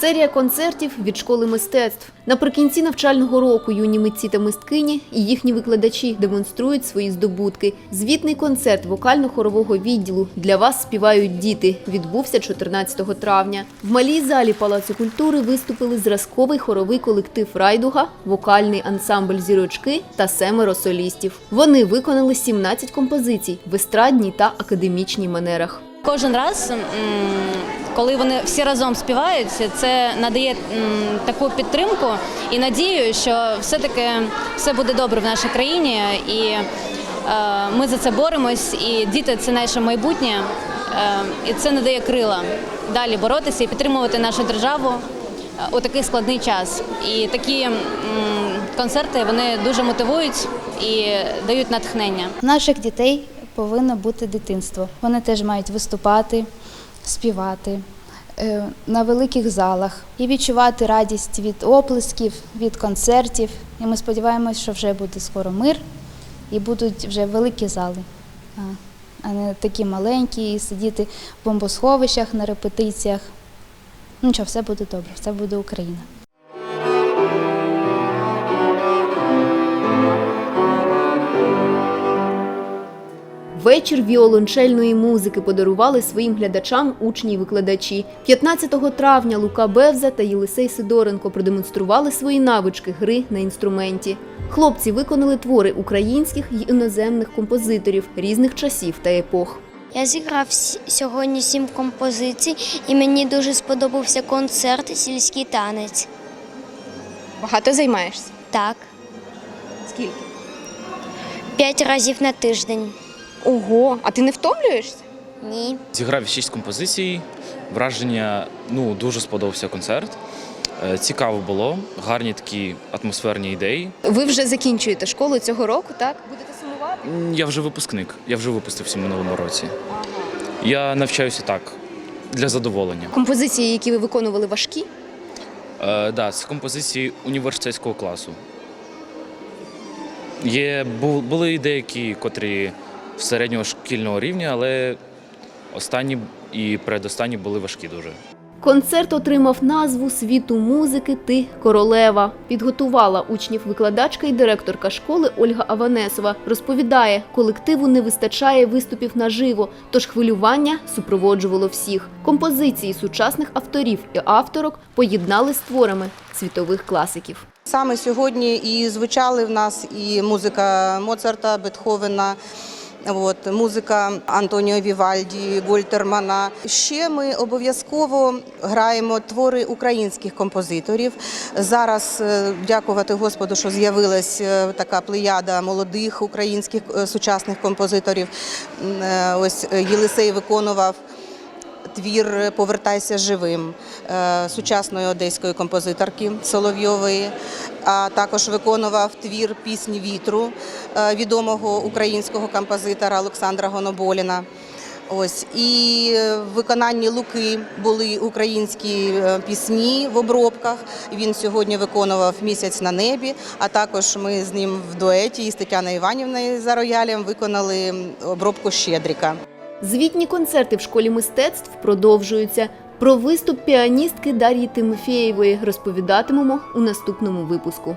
Серія концертів від школи мистецтв. Наприкінці навчального року юні митці та мисткині і їхні викладачі демонструють свої здобутки. Звітний концерт вокально-хорового відділу для вас співають діти. Відбувся 14 травня. В малій залі Палацу культури виступили зразковий хоровий колектив Райдуга, вокальний ансамбль зірочки та семеро солістів. Вони виконали 17 композицій в естрадній та академічній манерах. Кожен раз, коли вони всі разом співають, це надає таку підтримку і надію, що все-таки все буде добре в нашій країні, і е, ми за це боремось. І діти це наше майбутнє, е, і це надає крила далі боротися і підтримувати нашу державу е, у такий складний час. І такі концерти вони дуже мотивують і дають натхнення. Наших дітей повинно бути дитинство. Вони теж мають виступати, співати е, на великих залах і відчувати радість від оплесків, від концертів. І ми сподіваємося, що вже буде скоро мир і будуть вже великі зали, а- не такі маленькі, і сидіти в бомбосховищах на репетиціях. Ну що, все буде добре, все буде Україна. Вечір віолончельної музики подарували своїм глядачам учні й викладачі. 15 травня Лука Бевза та Єлисей Сидоренко продемонстрували свої навички гри на інструменті. Хлопці виконали твори українських й іноземних композиторів різних часів та епох. Я зіграв сьогодні сім композицій, і мені дуже сподобався концерт сільський танець. Багато займаєшся? Так, Скільки? п'ять разів на тиждень. Ого, а ти не втомлюєшся? Ні. Зіграв шість композицій. Враження ну дуже сподобався концерт. Е, Цікаво було, гарні такі атмосферні ідеї. Ви вже закінчуєте школу цього року, так? Будете сумувати? Я вже випускник, я вже випустився в минулому році. Я навчаюся так для задоволення. Композиції, які ви виконували, важкі. Е, да, це композиції університетського класу. Є, були і деякі, котрі середнього шкільного рівня, але останні і передостанні були важкі дуже. Концерт отримав назву Світу музики Ти королева. Підготувала учнів викладачка і директорка школи Ольга Аванесова. Розповідає, колективу не вистачає виступів наживо, тож хвилювання супроводжувало всіх. Композиції сучасних авторів і авторок поєднали з творами світових класиків. Саме сьогодні і звучали в нас і музика Моцарта, Бетховена. От, музика Антоніо Вівальді, Гольтермана. Ще ми обов'язково граємо твори українських композиторів. Зараз е, дякувати Господу, що з'явилась е, така плеяда молодих українських е, сучасних композиторів. Ось Єлисей виконував твір Повертайся живим е, сучасної одеської композиторки Соловйової, а також виконував твір Пісні вітру е, відомого українського композитора Олександра Гоноболіна. Ось і в виконанні Луки були українські е, пісні в обробках. Він сьогодні виконував місяць на небі. А також ми з ним в дуеті із Тетяною Іванівною за роялем виконали обробку Щедрика. Звітні концерти в школі мистецтв продовжуються. Про виступ піаністки Дар'ї Тимофєєвої розповідатимемо у наступному випуску.